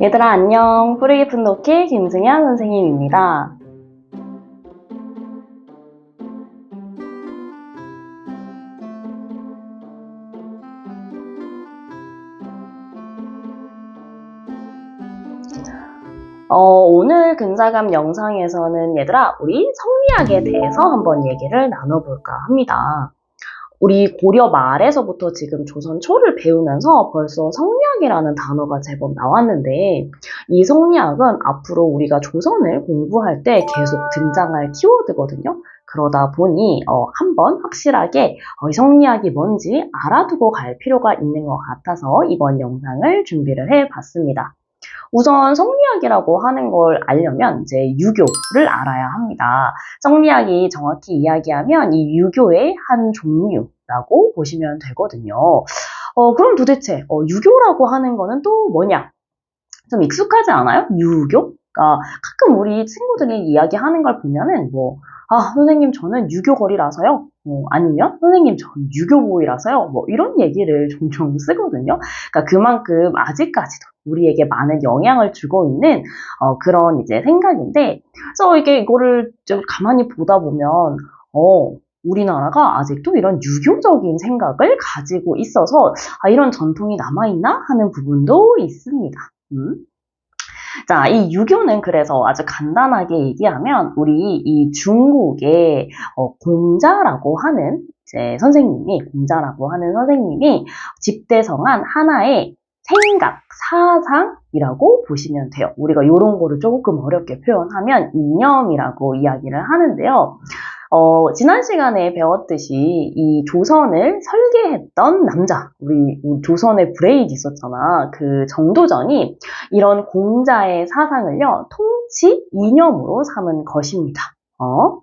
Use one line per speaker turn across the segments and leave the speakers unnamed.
얘들아 안녕 프리 푼도키 김승현 선생님입니다. 어, 오늘 근사감 영상에서는 얘들아 우리 성리학에 대해서 한번 얘기를 나눠볼까 합니다. 우리 고려 말에서부터 지금 조선 초를 배우면서 벌써 성리학이라는 단어가 제법 나왔는데 이 성리학은 앞으로 우리가 조선을 공부할 때 계속 등장할 키워드거든요. 그러다 보니 어, 한번 확실하게 어, 이 성리학이 뭔지 알아두고 갈 필요가 있는 것 같아서 이번 영상을 준비를 해봤습니다. 우선 성리학이라고 하는 걸 알려면 이제 유교를 알아야 합니다. 성리학이 정확히 이야기하면 이 유교의 한 종류라고 보시면 되거든요. 어, 그럼 도대체 어, 유교라고 하는 거는 또 뭐냐? 좀 익숙하지 않아요? 유교? 그러니까 가끔 우리 친구들이 이야기하는 걸 보면은 뭐 아, 선생님, 저는 유교걸이라서요. 뭐, 아니면, 선생님, 저는 유교보이라서요. 뭐, 이런 얘기를 종종 쓰거든요. 그러니까 그만큼 아직까지도 우리에게 많은 영향을 주고 있는, 어, 그런 이제 생각인데, 그래서 이게 이거를 좀 가만히 보다 보면, 어, 우리나라가 아직도 이런 유교적인 생각을 가지고 있어서, 아, 이런 전통이 남아있나? 하는 부분도 있습니다. 음? 자, 이 유교는 그래서 아주 간단하게 얘기하면 우리 이 중국의 어, 공자라고 하는 이제 선생님이 공자라고 하는 선생님이 집대성한 하나의 생각, 사상이라고 보시면 돼요. 우리가 이런 거를 조금 어렵게 표현하면 이념이라고 이야기를 하는데요. 어, 지난 시간에 배웠듯이 이 조선을 설계했던 남자, 우리 조선의 브레이드 있었잖아. 그 정도전이 이런 공자의 사상을요, 통치 이념으로 삼은 것입니다. 어?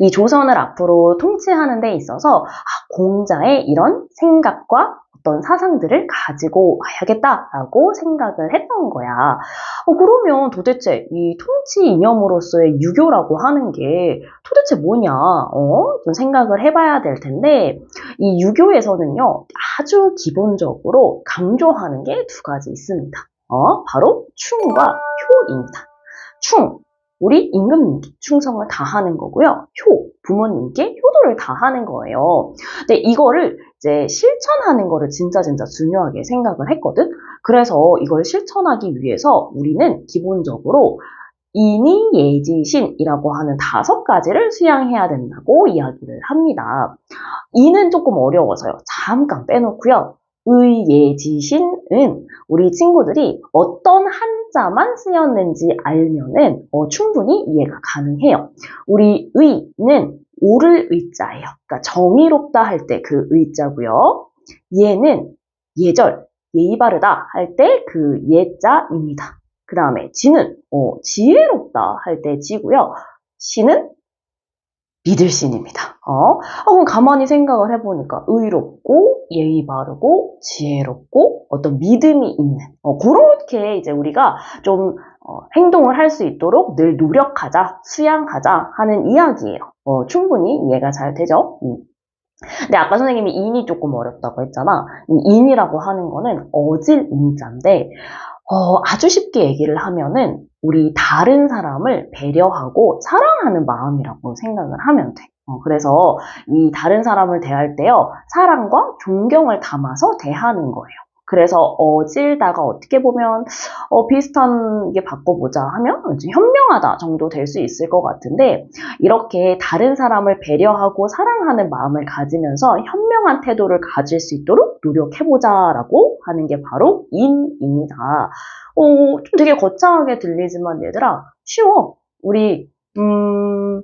이 조선을 앞으로 통치하는 데 있어서 아, 공자의 이런 생각과 어떤 사상들을 가지고 와야겠다라고 생각을 했던 거야. 어, 그러면 도대체 이 통치 이념으로서의 유교라고 하는 게 도대체 뭐냐? 어? 좀 생각을 해봐야 될 텐데 이 유교에서는요 아주 기본적으로 강조하는 게 두 가지 있습니다. 어? 바로 충과 효입니다. 충, 우리 임금님께 충성을 다하는 거고요. 효, 부모님께 효도를 다하는 거예요. 근데 이거를 이제 실천하는 거를 진짜 진짜 중요하게 생각을 했거든. 그래서 이걸 실천하기 위해서 우리는 기본적으로 인이 예지신이라고 하는 다섯 가지를 수양해야 된다고 이야기를 합니다. 이는 조금 어려워서요. 잠깐 빼놓고요. 의예지신은 우리 친구들이 어떤 한 자만 쓰였는지 알면은 어, 충분히 이해가 가능해요. 우리 의는 옳을 의자예요. 그러니까 정의롭다 할 때 그 의자고요. 예는 예절, 예의 바르다 할 때 그 예자입니다. 그 다음에 지는 어, 지혜롭다 할 때 지고요. 신은 믿을 신입니다. 어? 어, 그럼 가만히 생각을 해보니까 의롭고 예의 바르고 지혜롭고 어떤 믿음이 있는 어, 그렇게 이제 우리가 좀 어, 행동을 할 수 있도록 늘 노력하자, 수양하자 하는 이야기예요. 어, 충분히 이해가 잘 되죠? 음. 근데 아까 선생님이 인이 조금 어렵다고 했잖아. 이 인이라고 하는 거는 어질 인자인데 어, 아주 쉽게 얘기를 하면은 우리 다른 사람을 배려하고 사랑하는 마음이라고 생각을 하면 돼. 어, 그래서 이 다른 사람을 대할 때요, 사랑과 존경을 담아서 대하는 거예요. 그래서 어질다가 어떻게 보면 어, 비슷한 게 바꿔보자 하면 현명하다 정도 될 수 있을 것 같은데 이렇게 다른 사람을 배려하고 사랑하는 마음을 가지면서 현명한 태도를 가질 수 있도록 노력해보자라고 하는 게 바로 인입니다. 어, 좀 되게 거창하게 들리지만 얘들아 쉬워. 우리 음,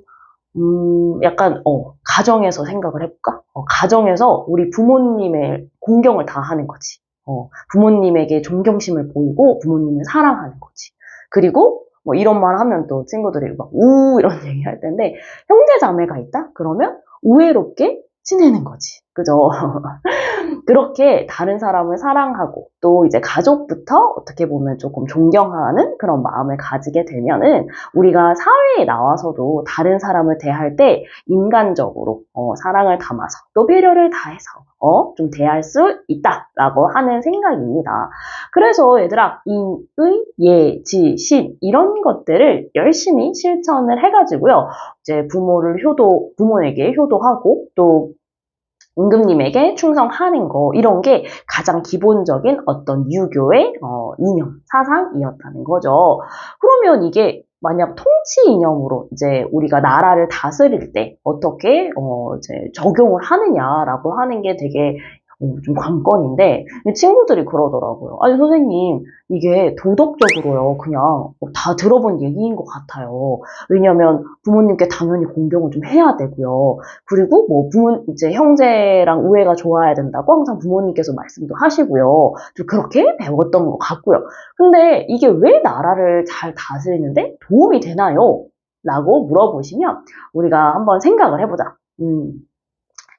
음, 약간, 어, 가정에서 생각을 해볼까? 어, 가정에서 우리 부모님의 공경을 다 하는 거지. 어, 부모님에게 존경심을 보이고 부모님을 사랑하는 거지. 그리고 뭐 이런 말 하면 또 친구들이 막 우 이런 얘기 할 텐데 형제 자매가 있다? 그러면 우애롭게 지내는 거지. 그죠? 그렇게 다른 사람을 사랑하고 또 이제 가족부터 어떻게 보면 조금 존경하는 그런 마음을 가지게 되면은 우리가 사회에 나와서도 다른 사람을 대할 때 인간적으로 어, 사랑을 담아서 또 배려를 다해서 어, 좀 대할 수 있다라고 하는 생각입니다. 그래서 얘들아, 인, 의, 예, 지, 신 이런 것들을 열심히 실천을 해가지고요. 이제 부모를 효도, 부모에게 효도하고 또 임금님에게 충성하는 거 이런 게 가장 기본적인 어떤 유교의 어, 이념 사상이었다는 거죠. 그러면 이게 만약 통치 이념으로 이제 우리가 나라를 다스릴 때 어떻게 어, 이제 적용을 하느냐라고 하는 게 되게 어, 좀 관건인데 친구들이 그러더라고요. 아니 선생님 이게 도덕적으로요 그냥 다 들어본 얘기인 것 같아요. 왜냐하면 부모님께 당연히 공경을 좀 해야 되고요. 그리고 뭐 부모 이제 형제랑 우애가 좋아야 된다고 항상 부모님께서 말씀도 하시고요. 좀 그렇게 배웠던 것 같고요. 근데 이게 왜 나라를 잘 다스리는데 도움이 되나요? 라고 물어보시면 우리가 한번 생각을 해보자. 음,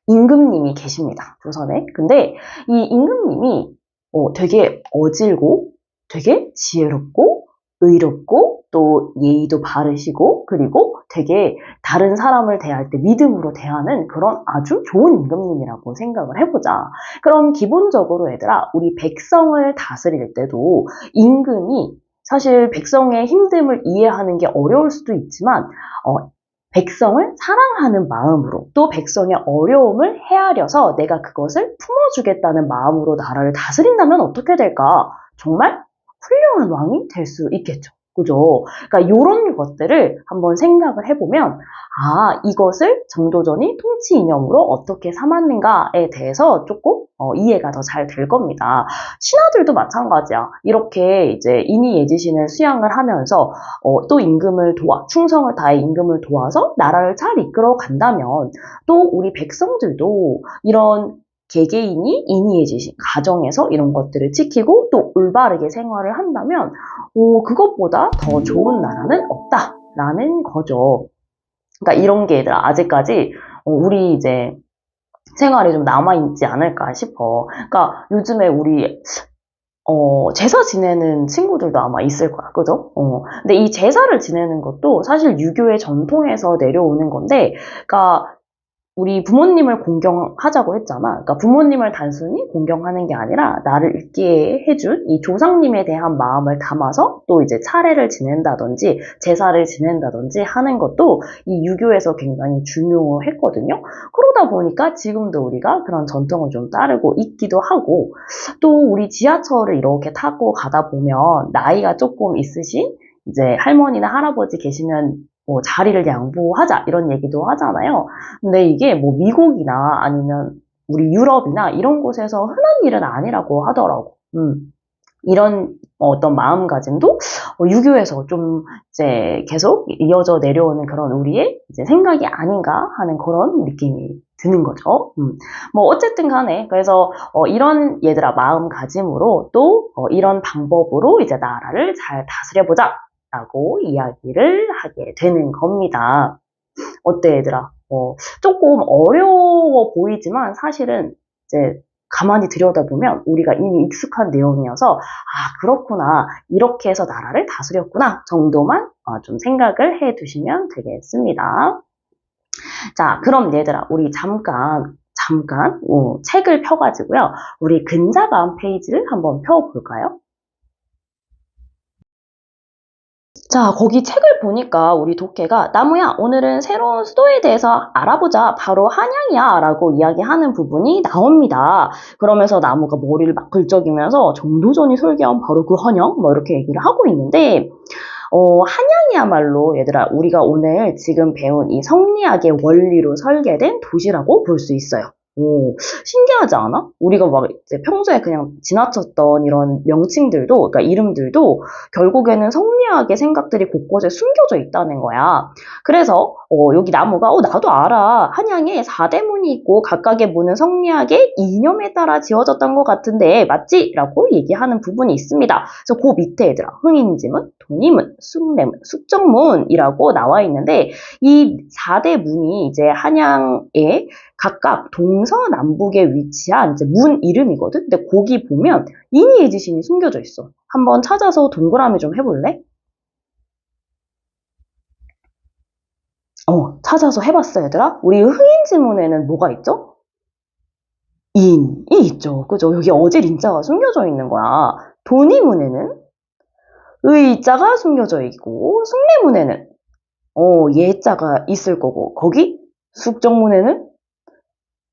임금님이 계십니다. 조선에. 근데 이 임금님이 어, 되게 어질고 되게 지혜롭고 의롭고 또 예의도 바르시고 그리고 되게 다른 사람을 대할 때 믿음으로 대하는 그런 아주 좋은 임금님이라고 생각을 해보자. 그럼 기본적으로 얘들아 우리 백성을 다스릴 때도 임금이 사실 백성의 힘듦을 이해하는 게 어려울 수도 있지만 어, 백성을 사랑하는 마음으로 또 백성의 어려움을 헤아려서 내가 그것을 품어주겠다는 마음으로 나라를 다스린다면 어떻게 될까? 정말 훌륭한 왕이 될 수 있겠죠. 그죠? 그러니까 이런 것들을 한번 생각을 해보면 아 이것을 정도전이 통치 이념으로 어떻게 삼았는가에 대해서 조금 어, 이해가 더 잘 될 겁니다. 신하들도 마찬가지야. 이렇게 이제 인이 예지신을 수양을 하면서 어, 또 임금을 도와 충성을 다해 임금을 도와서 나라를 잘 이끌어 간다면 또 우리 백성들도 이런 개개인이 인이해지신 가정에서 이런 것들을 지키고 또 올바르게 생활을 한다면 오, 그것보다 더 좋은 나라는 없다라는 거죠. 그러니까 이런 게 얘들아 아직까지 어, 우리 이제 생활에 좀 남아있지 않을까 싶어. 그러니까 요즘에 우리 어, 제사 지내는 친구들도 아마 있을 거야. 그죠? 어. 근데 이 제사를 지내는 것도 사실 유교의 전통에서 내려오는 건데, 그러니까 우리 부모님을 공경하자고 했잖아. 그러니까 부모님을 단순히 공경하는 게 아니라 나를 있게 해준 이 조상님에 대한 마음을 담아서 또 이제 차례를 지낸다든지 제사를 지낸다든지 하는 것도 이 유교에서 굉장히 중요했거든요. 그러다 보니까 지금도 우리가 그런 전통을 좀 따르고 있기도 하고 또 우리 지하철을 이렇게 타고 가다 보면 나이가 조금 있으신 이제 할머니나 할아버지 계시면 뭐 자리를 양보하자 이런 얘기도 하잖아요. 근데 이게 뭐 미국이나 아니면 우리 유럽이나 이런 곳에서 흔한 일은 아니라고 하더라고. 음. 이런 어떤 마음가짐도 유교에서 좀 이제 계속 이어져 내려오는 그런 우리의 이제 생각이 아닌가 하는 그런 느낌이 드는 거죠. 음. 뭐 어쨌든 간에 그래서 어 이런 얘들아 마음가짐으로 또 어 이런 방법으로 이제 나라를 잘 다스려 보자 라고 이야기를 하게 되는 겁니다. 어때 얘들아? 어, 조금 어려워 보이지만 사실은 이제 가만히 들여다보면 우리가 이미 익숙한 내용이어서 아 그렇구나 이렇게 해서 나라를 다스렸구나 정도만 어, 좀 생각을 해 두시면 되겠습니다. 자 그럼 얘들아 우리 잠깐 잠깐 어, 책을 펴가지고요 우리 근자감 페이지를 한번 펴볼까요? 자, 거기 책을 보니까 우리 독해가 나무야, 오늘은 새로운 수도에 대해서 알아보자. 바로 한양이야. 라고 이야기하는 부분이 나옵니다. 그러면서 나무가 머리를 막 긁적이면서 정도전이 설계한 바로 그 한양? 뭐 이렇게 얘기를 하고 있는데, 어, 한양이야말로 얘들아, 우리가 오늘 지금 배운 이 성리학의 원리로 설계된 도시라고 볼 수 있어요. 오, 신기하지 않아? 우리가 막 이제 평소에 그냥 지나쳤던 이런 명칭들도, 그러니까 이름들도 결국에는 성리학의 생각들이 곳곳에 숨겨져 있다는 거야. 그래서 어, 여기 나무가 어, 나도 알아. 한양에 4대 문이 있고 각각의 문은 성리학의 이념에 따라 지어졌던 것 같은데 맞지? 라고 얘기하는 부분이 있습니다. 그래서 그 밑에 얘들아 흥인지문, 돈이문, 숭례문, 숙정문이라고 나와 있는데 이 4대 문이 이제 한양에 각각 동 서남북에 위치한 이제 문 이름이거든. 근데 거기 보면 인이의 지신이 숨겨져 있어. 한번 찾아서 동그라미 좀 해볼래? 어, 찾아서 해봤어, 얘들아. 우리 흥인 지문에는 뭐가 있죠? 인이 있죠. 그죠? 여기 어질 인자가 숨겨져 있는 거야. 도니문에는 의자가 숨겨져 있고, 숭례문에는 어, 예자가 있을 거고, 거기 숙정문에는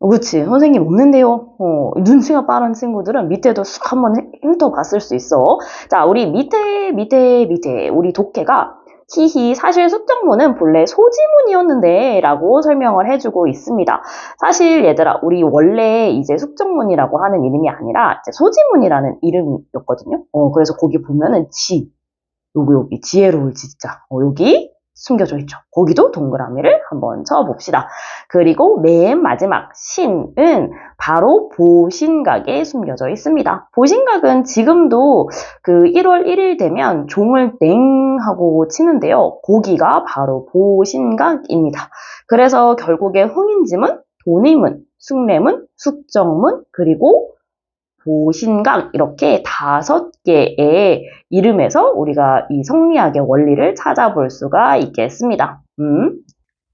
어, 그치. 선생님 없는데요. 어, 눈치가 빠른 친구들은 밑에도 쑥 한번 훑- 훑어봤을 수 있어. 자, 우리 밑에, 밑에, 밑에, 우리 독해가 히히, 사실 숙정문은 본래 소지문이었는데, 라고 설명을 해주고 있습니다. 사실 얘들아, 우리 원래 이제 숙정문이라고 하는 이름이 아니라, 소지문이라는 이름이었거든요. 어, 그래서 거기 보면은 지, 여기, 여기, 지혜로울 지자. 어, 여기 숨겨져 있죠. 거기도 동그라미를 한번 쳐봅시다. 그리고 맨 마지막 신은 바로 보신각에 숨겨져 있습니다. 보신각은 지금도 그 1월 1일 되면 종을 땡 하고 치는데요. 거기가 바로 보신각입니다. 그래서 결국에 흥인지문, 도니문, 숭례문, 숙정문, 그리고 보신각 이렇게 다섯 개의 이름에서 우리가 이 성리학의 원리를 찾아볼 수가 있겠습니다. 음.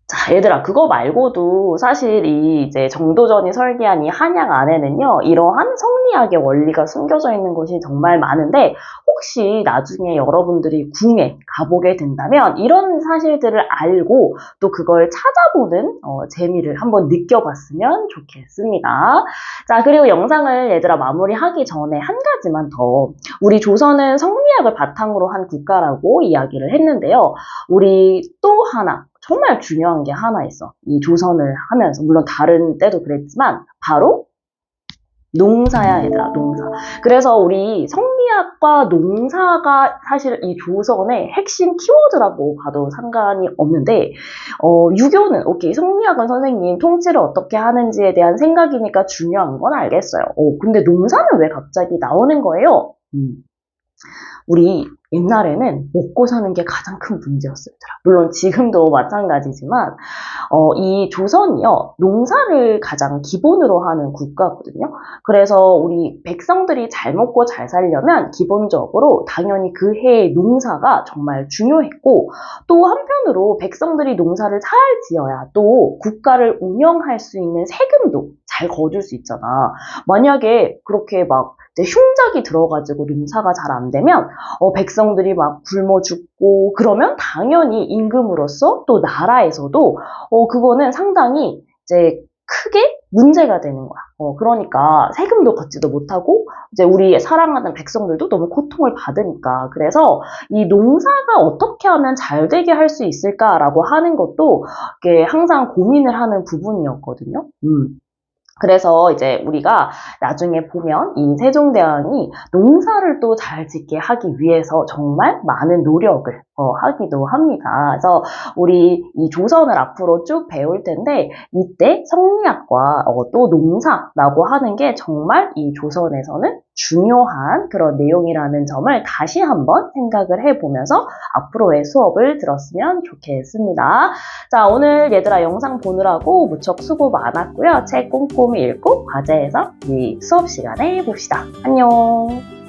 자, 얘들아, 그거 말고도 사실 이 이제 정도전이 설계한 이 한약 안에는요, 이러한 성리학의 원리가 숨겨져 있는 것이 정말 많은데, 혹시 나중에 여러분들이 궁에 가보게 된다면, 이런 사실들을 알고 또 그걸 찾아보는 어, 재미를 한번 느껴봤으면 좋겠습니다. 자, 그리고 영상을 얘들아 마무리하기 전에 한 가지만 더. 우리 조선은 성리학을 바탕으로 한 국가라고 이야기를 했는데요. 우리 또 하나, 정말 중요한 게 하나 있어. 이 조선을 하면서, 물론 다른 때도 그랬지만, 바로 농사야, 얘들아, 농사. 그래서 우리 성리학과 농사가 사실 이 조선의 핵심 키워드라고 봐도 상관이 없는데, 어, 유교는, 오케이, 성리학은 선생님 통치를 어떻게 하는지에 대한 생각이니까 중요한 건 알겠어요. 어, 근데 농사는 왜 갑자기 나오는 거예요? 음. 우리 옛날에는 먹고 사는 게 가장 큰. 얘들아. 물론 지금도 마찬가지지만 어, 이 조선이요 농사를 가장 기본으로 하는 국가거든요. 그래서 우리 백성들이 잘 먹고 잘 살려면 기본적으로 당연히 그 해의 농사가 정말 중요했고 또 한편으로 백성들이 농사를 잘 지어야 또 국가를 운영할 수 있는 세금도 잘 거둘 수 있잖아. 만약에 그렇게 막 흉작이 들어가지고 농사가 잘 안 되면 어, 백성들이 막 굶어 죽고 그러면 당연히 임금으로서 또 나라에서도 어, 그거는 상당히 이제 크게 문제가 되는 거야. 어, 그러니까 세금도 걷지도 못하고 이제 우리 사랑하는 백성들도 너무 고통을 받으니까 그래서 이 농사가 어떻게 하면 잘 되게 할 수 있을까라고 하는 것도 이게 항상 고민을 하는 부분이었거든요. 음. 그래서 이제 우리가 나중에 보면 이 세종대왕이 농사를 또 잘 짓게 하기 위해서 정말 많은 노력을 어, 하기도 합니다. 그래서 우리 이 조선을 앞으로 쭉 배울 텐데 이때 성리학과 어, 또 농사라고 하는 게 정말 이 조선에서는 중요한 그런 내용이라는 점을 다시 한번 생각을 해보면서 앞으로의 수업을 들었으면 좋겠습니다. 자, 오늘 얘들아 영상 보느라고 무척 수고 많았고요. 책 꼼꼼히 읽고 과제해서 우리 수업 시간에 봅시다. 안녕.